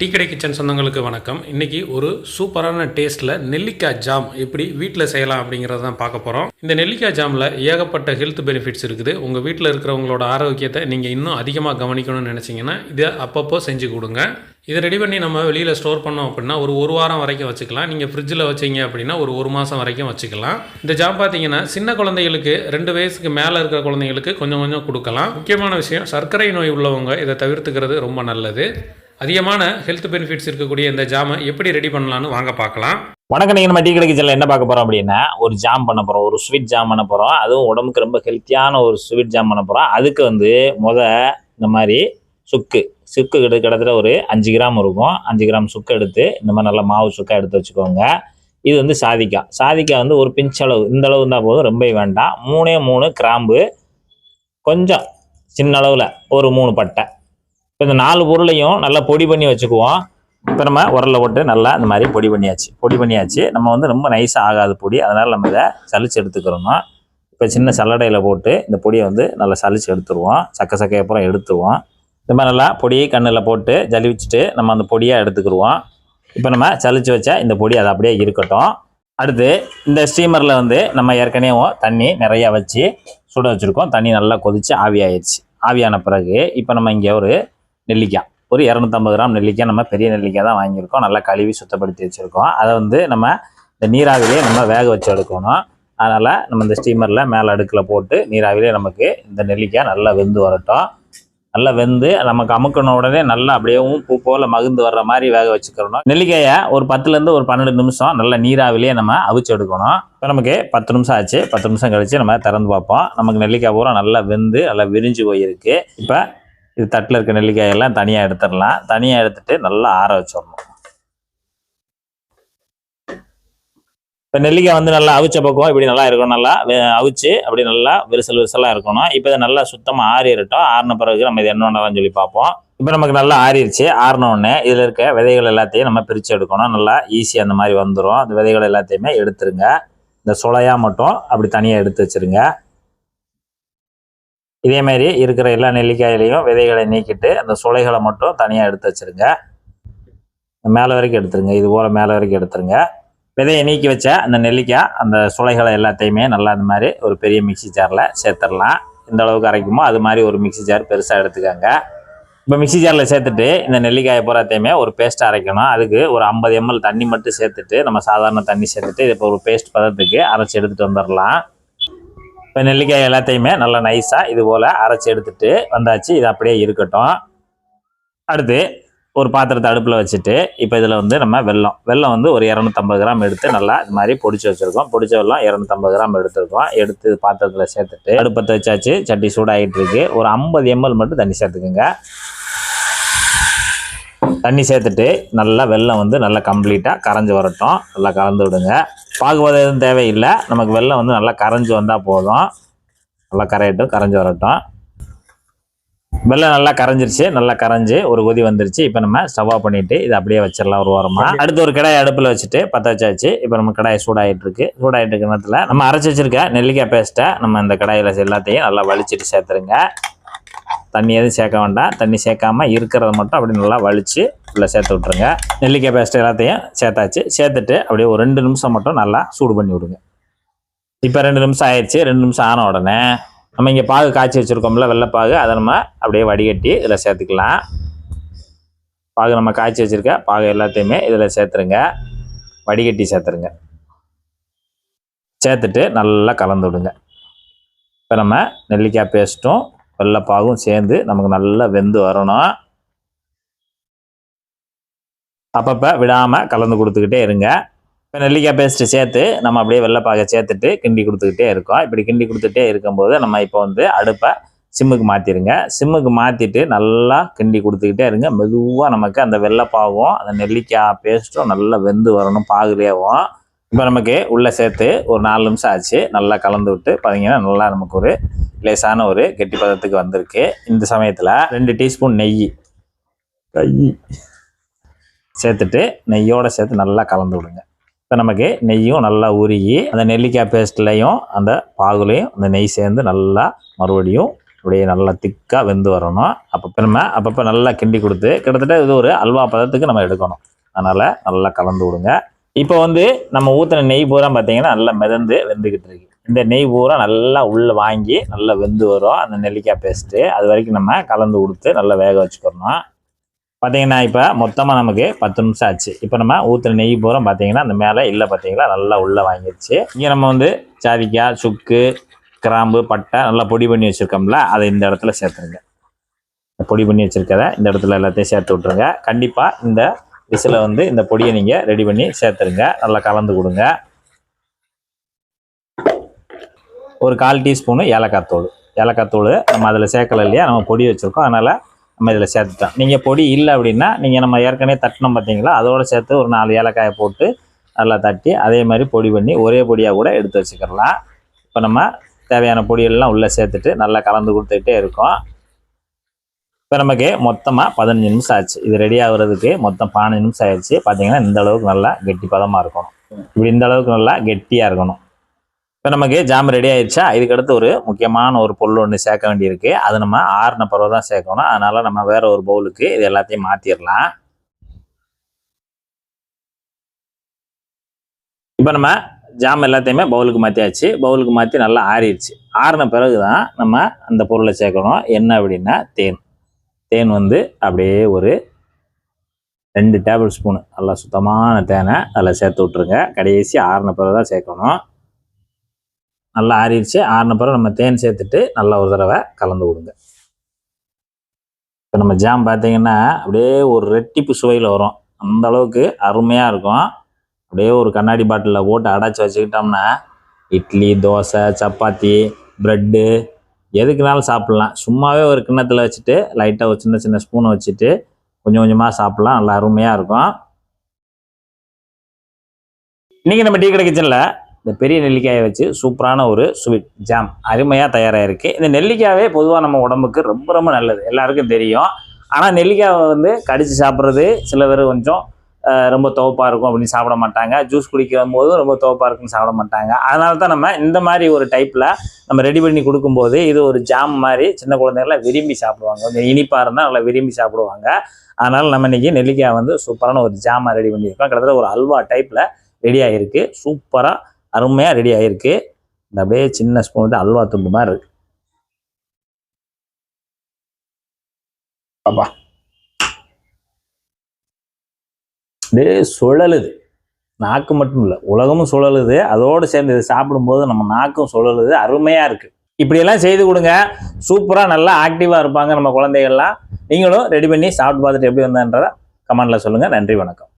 Tea கடை kitchen சொந்தங்களுக்கு வணக்கம். இன்றைக்கி ஒரு சூப்பரான டேஸ்ட்டில் நெல்லிக்காய் ஜாம் எப்படி வீட்டில் செய்யலாம் அப்படிங்கிறத தான் பார்க்க போகிறோம் இந்த நெல்லிக்காய் ஜாமில் ஏகப்பட்ட ஹெல்த் பெனிஃபிட்ஸ் இருக்குது. உங்கள் வீட்டில் இருக்கிறவங்களோட ஆரோக்கியத்தை நீங்கள் இன்னும் அதிகமாக கவனிக்கணும்னு நினச்சிங்கன்னா இதை அப்பப்போ செஞ்சு கொடுங்க. இதை ரெடி பண்ணி நம்ம வெளியில் ஸ்டோர் பண்ணோம் அப்படின்னா ஒரு ஒரு வாரம் வரைக்கும் வச்சுக்கலாம். நீங்கள் ஃப்ரிட்ஜில் வச்சீங்க அப்படின்னா ஒரு ஒரு மாதம் வரைக்கும் வச்சுக்கலாம். இந்த ஜாம் பார்த்தீங்கன்னா சின்ன குழந்தைகளுக்கு ரெண்டு வயசுக்கு மேலே இருக்கிற குழந்தைங்களுக்கு கொஞ்சம் கொஞ்சம் கொடுக்கலாம். முக்கியமான விஷயம் சர்க்கரை நோய் உள்ளவங்க இதை தவிர்த்துக்கிறது ரொம்ப நல்லது. அதிகமான ஹெல்த் பெனிஃபிட்ஸ் இருக்கக்கூடிய இந்த ஜாமை எப்படி ரெடி பண்ணலான்னு வாங்க பார்க்கலாம். வணக்கம் நீங்கள் நம்ம டீ கடைக்கு செல்ல என்ன பார்க்க போகிறோம் அப்படின்னா ஒரு ஜாம் பண்ண போகிறோம் ஒரு ஸ்வீட் ஜாம் பண்ண போகிறோம் அதுவும் உடம்புக்கு ரொம்ப ஹெல்த்தியான ஒரு ஸ்வீட் ஜாம் பண்ண போகிறோம் அதுக்கு வந்து முத இந்த மாதிரி சுக்கு சுக்கு கிட்ட கிட்டத்தட்ட ஒரு அஞ்சு கிராம் இருக்கும். அஞ்சு கிராம் சுக்கு எடுத்து இந்த மாதிரி நல்லா மாவு சுக்கா எடுத்து வச்சுக்கோங்க. இது வந்து சாதிக்காய் சாதிக்காய் வந்து ஒரு பிஞ்ச் அளவு இந்த அளவு இருந்தால் போதும் ரொம்ப வேண்டாம். மூணே மூணு கிராம்பு கொஞ்சம் சின்ன அளவில் ஒரு மூணு பட்டை. இப்போ இந்த நாலு பொருளையும் நல்லா பொடி பண்ணி வச்சுக்குவோம். இப்போ நம்ம உரலை போட்டு நல்லா இந்த மாதிரி பொடி பண்ணியாச்சு. பொடி பண்ணியாச்சு. நம்ம வந்து ரொம்ப நைஸாக ஆகாது பொடி. அதனால் நம்ம இதை சலிச்சு எடுத்துக்கிறோம் இப்போ சின்ன சல்லடையில் போட்டு இந்த பொடியை வந்து நல்லா சலிச்சு எடுத்துருவோம். சக்க சக்கையை அப்புறம் எடுத்துருவோம். இந்த மாதிரி நல்லா பொடியை கண்ணில் போட்டு ஜலிவிச்சுட்டு நம்ம அந்த பொடியை எடுத்துக்கிடுவோம் இப்போ நம்ம சலிச்சு வச்சா இந்த பொடி அது அப்படியே இருக்கட்டும். அடுத்து இந்த ஸ்டீமரில் வந்து நம்ம ஏற்கனவே தண்ணி நிறையா வச்சு சுட வச்சுருக்கோம். தண்ணி நல்லா கொதித்து ஆவியாயிருச்சு ஆவியான பிறகு இப்போ நம்ம இங்கே ஒரு நெல்லிக்காய். ஒரு இரநூத்தம்பது கிராம் நெல்லிக்காய் நம்ம பெரிய நெல்லிக்காய் தான் வாங்கியிருக்கோம். நல்லா கழுவி சுத்தப்படுத்தி வச்சுருக்கோம். அதை வந்து நம்ம இந்த நீராவிலே நம்ம வேக வச்சு எடுக்கணும். அதனால் நம்ம இந்த ஸ்டீமரில் மேலே அடுக்கில் போட்டு நீராவிலே நமக்கு இந்த நெல்லிக்காய் நல்லா வெந்து வரட்டும். நல்லா வெந்து நமக்கு அமுக்கின உடனே நல்லா அப்படியேவும் பூ போல் மகுந்து வர்ற மாதிரி வேக வச்சுக்கிறணும் நெல்லிக்காயை ஒரு பத்துலேருந்து ஒரு பன்னெண்டு நிமிஷம் நல்லா நீராவிலேயே நம்ம அவிச்சு எடுக்கணும். இப்போ நமக்கு பத்து நிமிஷம் ஆச்சு. பத்து நிமிஷம் கழித்து நம்ம திறந்து பார்ப்போம். நமக்கு நெல்லிக்காய் பூரா நல்லா வெந்து நல்லா விரிஞ்சு போயிருக்கு. இப்போ இது தட்டில் இருக்க நெல்லிக்காயெல்லாம் தனியாக எடுத்துடலாம். தனியாக எடுத்துட்டு நல்லா ஆற வச்சிடணும். இப்போ நெல்லிக்காய் வந்து நல்லா அவிச்ச பக்கம் இப்படி நல்லா இருக்கணும். நல்லா அவிச்சு அப்படி நல்லா விரிசல் விரிசலாக இருக்கணும். இப்போ இதை நல்லா சுத்தமாக ஆறிடட்டும் ஆறின பிறகு நம்ம இது என்ன சொல்லி பார்ப்போம். இப்போ நமக்கு நல்லா ஆறிடுச்சு ஆறினோடனே இதில் இருக்க விதைகள் எல்லாத்தையும் நம்ம பிரித்து எடுக்கணும். நல்லா ஈஸியாக அந்த மாதிரி வந்துடும் அந்த விதைகள் எல்லாத்தையுமே எடுத்துருங்க. இந்த சுளையாக மட்டும் அப்படி தனியாக எடுத்து வச்சுருங்க. இதேமாரி இருக்கிற எல்லா நெல்லிக்காயிலையும் விதைகளை நீக்கிட்டு அந்த சுளைகளை மட்டும் தனியாக எடுத்து வச்சிருங்க. மேலே வரைக்கும் எடுத்துருங்க. இது போல் மேலே வரைக்கும் எடுத்துருங்க. விதையை நீக்கி வச்ச அந்த நெல்லிக்காய் அந்த சுளைகளை எல்லாத்தையுமே நல்லா அந்த மாதிரி ஒரு பெரிய மிக்ஸி ஜாரில் சேர்த்துடலாம். இந்த அளவுக்கு அரைக்குமோ அது மாதிரி ஒரு மிக்ஸி ஜார் பெருசாக எடுத்துக்கோங்க. இப்போ மிக்ஸி ஜாரில் சேர்த்துட்டு இந்த நெல்லிக்காயை பூராத்தையுமே ஒரு பேஸ்ட் அரைக்கணும். அதுக்கு ஒரு ஐம்பது எம்எல் தண்ணி மட்டும் சேர்த்துட்டு நம்ம சாதாரண தண்ணி சேர்த்துட்டு இது இப்போ ஒரு பேஸ்ட் பதத்துக்கு அரைச்சி எடுத்துகிட்டு வந்துடலாம். இப்போ நெல்லிக்காய் எல்லாத்தையுமே நல்லா நைஸாக இது போல் அரைச்சி எடுத்துகிட்டு வந்தாச்சு. இது அப்படியே இருக்கட்டும். அடுத்து ஒரு பாத்திரத்தை அடுப்பில் வச்சுட்டு இப்போ இதில் வந்து நம்ம வெல்லம். வெல்லம் வந்து ஒரு இரநூத்தம்பது கிராம் எடுத்து நல்லா இது மாதிரி பொடிச்சு வச்சுருக்கோம். பொடிச்ச வெல்லம் இரநூத்தம்பது கிராம் எடுத்துருக்கோம். எடுத்து பாத்திரத்தில் சேர்த்துட்டு அடுப்பத்தை வச்சாச்சு. சட்டி சூடாகிட்டு இருக்கு. ஒரு ஐம்பது எம்எல் மட்டும் தண்ணி சேர்த்துக்குங்க. தண்ணி சேர்த்துட்டு நல்லா வெல்லம் வந்து நல்லா கம்ப்ளீட்டாக கரைஞ்சி வரட்டும். நல்லா கலந்து விடுங்க. பாகுபதம் எதுவும் தேவையில்லை. நமக்கு வெள்ளம் வந்து நல்லா கரைஞ்சி வந்தால் போதும். நல்லா கரையட்டும் கரைஞ்சி வரட்டும். வெள்ளம் நல்லா கரைஞ்சிருச்சு. நல்லா கரைஞ்சி ஒரு கொதி வந்துருச்சு. இப்போ நம்ம ஸ்டவ் ஆஃப் பண்ணிவிட்டு இதை அப்படியே வச்சிடலாம் ஒரு வாரமாக அடுத்து ஒரு கடாய் அடுப்பில் வச்சுட்டு பற்ற வச்சாச்சு. இப்போ நம்ம கடாய் சூடாகிட்டுருக்கு இருக்கு சூடாயிட்டு இருக்க நேரத்தில் நம்ம அரைச்சி வச்சிருக்க நெல்லிக்காய் பேஸ்ட்டை நம்ம இந்த கடாயில் எல்லாத்தையும் நல்லா வலிச்சிட்டு சேர்த்துருங்க. தண்ணி எதுவும் சேர்க்க வேண்டாம். தண்ணி சேர்க்காம இருக்கிறத மட்டும் அப்படி நல்லா வலித்து உள்ளே சேர்த்து விட்ருங்க நெல்லிக்காய் பேஸ்ட் எல்லாத்தையும் சேர்த்தாச்சு. சேர்த்துட்டு அப்படியே ஒரு ரெண்டு நிமிஷம் மட்டும் நல்லா சூடு பண்ணி விடுங்க. இப்போ ரெண்டு நிமிஷம் ஆயிடுச்சு ரெண்டு நிமிஷம் ஆன உடனே நம்ம இங்கே பாகு காய்ச்சி வச்சுருக்கோம்ல வெள்ளைப்பாகு அதை நம்ம அப்படியே வடிகட்டி இதில் சேர்த்துக்கலாம். பாகு நம்ம காய்ச்சி வச்சுருக்க பாகு எல்லாத்தையுமே இதில் சேர்த்துருங்க. வடிகட்டி சேர்த்துருங்க. சேர்த்துட்டு நல்லா கலந்து விடுங்க. இப்போ நம்ம நெல்லிக்காய் பேஸ்ட்டும் வெள்ளைப்பாகும் சேர்ந்து நமக்கு நல்லா வெந்து வரணும். அப்பப்போ விடாமல் கலந்து கொடுத்துக்கிட்டே இருங்க. இப்போ நெல்லிக்காய் பேஸ்ட்டு சேர்த்து நம்ம அப்படியே வெள்ளைப்பாக சேர்த்துட்டு கிண்டி கொடுத்துக்கிட்டே இருக்கோம். இப்படி கிண்டி கொடுத்துட்டே இருக்கும்போது நம்ம இப்போ வந்து அடுப்பை சிம்முக்கு மாற்றிடுங்க சிம்முக்கு மாற்றிட்டு நல்லா கிண்டி கொடுத்துக்கிட்டே இருங்க. மெதுவாக நமக்கு அந்த வெள்ளைப்பாகும் அந்த நெல்லிக்காய் பேஸ்ட்டும் நல்லா வெந்து வரணும் பாகுலேவும். இப்போ நமக்கு உள்ளே சேர்த்து ஒரு நாலு நிமிஷம் ஆச்சு. நல்லா கலந்து விட்டு பார்த்தீங்கன்னா நல்லா நமக்கு ஒரு லேசான ஒரு கெட்டி பதத்துக்கு வந்திருக்கு. இந்த சமயத்தில் ரெண்டு டீஸ்பூன் நெய். கை. சேர்த்துட்டு நெய்யோடு சேர்த்து நல்லா கலந்து விடுங்க. இப்போ நமக்கு நெய்யும் நல்லா உருகி அந்த நெல்லிக்காய் பேஸ்ட்லையும் அந்த பாகுலையும் அந்த நெய் சேர்ந்து நல்லா மறுபடியும் அப்படியே நல்லா திக்காக வெந்து வரணும். அப்பப்போ நம்ம அப்பப்போ நல்லா கிண்டி கொடுத்து கிட்டத்தட்ட இது ஒரு அல்வா பதத்துக்கு நம்ம எடுக்கணும். அதனால் நல்லா கலந்து விடுங்க. இப்போ வந்து நம்ம ஊற்றின நெய் பூரா பார்த்தீங்கன்னா நல்லா மிதந்து வெந்துக்கிட்டு இருக்கு. இந்த நெய் பூரா நல்லா உள்ளே வாங்கி நல்லா வெந்து வரும். அந்த நெல்லிக்காய் பேஸ்ட்டு அது வரைக்கும் நம்ம கலந்து கொடுத்து நல்லா வேக வச்சுக்கிறணும் பார்த்தீங்கன்னா இப்போ மொத்தமாக நமக்கு பத்து நிமிஷம் ஆச்சு. இப்போ நம்ம ஊற்றுன நெய் பூரா பார்த்தீங்கன்னா அந்த மேலே இல்லை பார்த்தீங்களா நல்லா உள்ளே வாங்கிடுச்சு இங்கே நம்ம வந்து சாதிக்காய் சுக்கு கிராம்பு பட்டை நல்லா பொடி பண்ணி வச்சுருக்கோம்ல அதை இந்த இடத்துல சேர்த்துருங்க. பொடி பண்ணி வச்சுருக்கத இந்த இடத்துல எல்லாத்தையும் சேர்த்து விட்ருங்க கண்டிப்பாக இந்த விசில வந்து இந்த பொடியை நீங்கள் ரெடி பண்ணி சேர்த்துருங்க. நல்லா கலந்து கொடுங்க. ஒரு கால் டீஸ்பூனு ஏலக்காய் தூள். ஏலக்காய் தூள் நம்ம அதில் சேர்க்கல இல்லையா? நம்ம பொடி வச்சுருக்கோம். அதனால் நம்ம இதில் சேர்த்துட்டோம். நீங்கள் பொடி இல்லை அப்படின்னா நீங்கள் நம்ம ஏற்கனவே தட்டினோம் பார்த்தீங்களா அதோட சேர்த்து ஒரு நாலு ஏலக்காயை போட்டு நல்லா தட்டி அதே மாதிரி பொடி பண்ணி ஒரே பொடியாக கூட எடுத்து வச்சுக்கிடலாம் இப்போ நம்ம தேவையான பொடியெல்லாம் உள்ளே சேர்த்துட்டு நல்லா கலந்து கொடுத்துக்கிட்டே இருக்கோம். இப்போ நமக்கு மொத்தமாக பதினஞ்சு நிமிஷம் ஆச்சு. இது ரெடி ஆகுறதுக்கு மொத்தம் பதினஞ்சு நிமிஷம் ஆயிடுச்சு. பார்த்தீங்கன்னா இந்த அளவுக்கு நல்லா கெட்டி பதமாக இருக்கணும். இப்படி இந்த அளவுக்கு நல்லா கெட்டியாக இருக்கணும். இப்போ நமக்கு ஜாம் ரெடி ஆயிடுச்சா இதுக்கடுத்து ஒரு முக்கியமான ஒரு பொருள் ஒன்று சேர்க்க வேண்டியிருக்கு. அது நம்ம ஆறுன பருவம் தான் சேர்க்கணும். அதனால் நம்ம வேற ஒரு பவுலுக்கு இது எல்லாத்தையும் மாற்றிடலாம் இப்போ நம்ம ஜாம் எல்லாத்தையுமே பவுலுக்கு மாற்றியாச்சு பவுலுக்கு மாற்றி நல்லா ஆறிடுச்சு. ஆறின பிறகு தான் நம்ம அந்த பொருளை சேர்க்கணும். என்ன அப்படின்னா தேன். தேன் வந்து அப்படியே ஒரு ரெண்டு டேபிள் ஸ்பூனு நல்லா சுத்தமான தேனை அதில் சேர்த்து விட்ருங்க கடைசி ஆறின பிறகு தான் சேர்க்கணும். நல்லா ஆறிடுச்சு. ஆறின பிறகு நம்ம தேன் சேர்த்துட்டு நல்லா ஒரு தடவை கலந்து விடுங்க இப்போ நம்ம ஜாம் பார்த்தீங்கன்னா அப்படியே ஒரு ரெட்டிப்பு சுவையில் வரும். அந்த அளவுக்கு அருமையாக இருக்கும். அப்படியே ஒரு கண்ணாடி பாட்டிலில் போட்டு அடைச்சி வச்சுக்கிட்டோம்னா இட்லி தோசை சப்பாத்தி ப்ரெட்டு எதுக்குனாலும் சாப்பிட்லாம். சும்மாவே ஒரு கிண்ணத்தில் வச்சுட்டு லைட்டாக ஒரு சின்ன சின்ன ஸ்பூனை வச்சுட்டு கொஞ்சம் கொஞ்சமாக சாப்பிட்லாம். நல்லா அருமையாக இருக்கும். இன்றைக்கி நம்ம டீ கடை கிச்சனில் இந்த பெரிய நெல்லிக்காயை வச்சு சூப்பரான ஒரு ஸ்வீட் ஜாம் அருமையாக தயாராகிருக்கு இந்த நெல்லிக்காயே பொதுவாக நம்ம உடம்புக்கு ரொம்ப ரொம்ப நல்லது. எல்லாருக்கும் தெரியும். ஆனால் நெல்லிக்காயை வந்து கடித்து சாப்பிட்றது சில பேர் கொஞ்சம் ரொம்ப துவப்பாக இருக்கும் அப்படின்னு சாப்பிட மாட்டாங்க. ஜூஸ் குடிக்கும் போதும் ரொம்ப துவப்பாக இருக்குன்னு சாப்பிட மாட்டாங்க. அதனால தான் நம்ம இந்த மாதிரி ஒரு டைப்பில் நம்ம ரெடி பண்ணி கொடுக்கும்போது இது ஒரு ஜாம் மாதிரி சின்ன குழந்தைகள்லாம் விரும்பி சாப்பிடுவாங்க. கொஞ்சம் இனிப்பாக இருந்தால் நல்லா விரும்பி சாப்பிடுவாங்க. அதனால் நம்ம இன்றைக்கி நெல்லிக்காய் வந்து சூப்பரான ஒரு ஜாமாக ரெடி பண்ணியிருக்கோம். கிட்டத்தட்ட ஒரு அல்வா டைப்பில் ரெடி ஆகிருக்கு சூப்பராக அருமையாக ரெடி ஆகிருக்கு இந்த அப்படியே சின்ன ஸ்பூன் வந்து அல்வா துண்டு மாதிரி இருக்கு. அப்பா. அப்படியே சுழலுது. நாக்கு மட்டும் இல்லை உலகமும் சுழலுது. அதோடு சேர்ந்து இதை சாப்பிடும்போது நம்ம நாக்கும் சுழலுது. அருமையாக இருக்குது இப்படியெல்லாம் செய்து கொடுங்க. சூப்பராக நல்லா ஆக்டிவாக இருப்பாங்க நம்ம குழந்தைகள்லாம். நீங்களும் ரெடி பண்ணி சாப்பிட்டு பார்த்துட்டு எப்படி வந்தன்றதை கமெண்டில் சொல்லுங்கள் நன்றி வணக்கம்.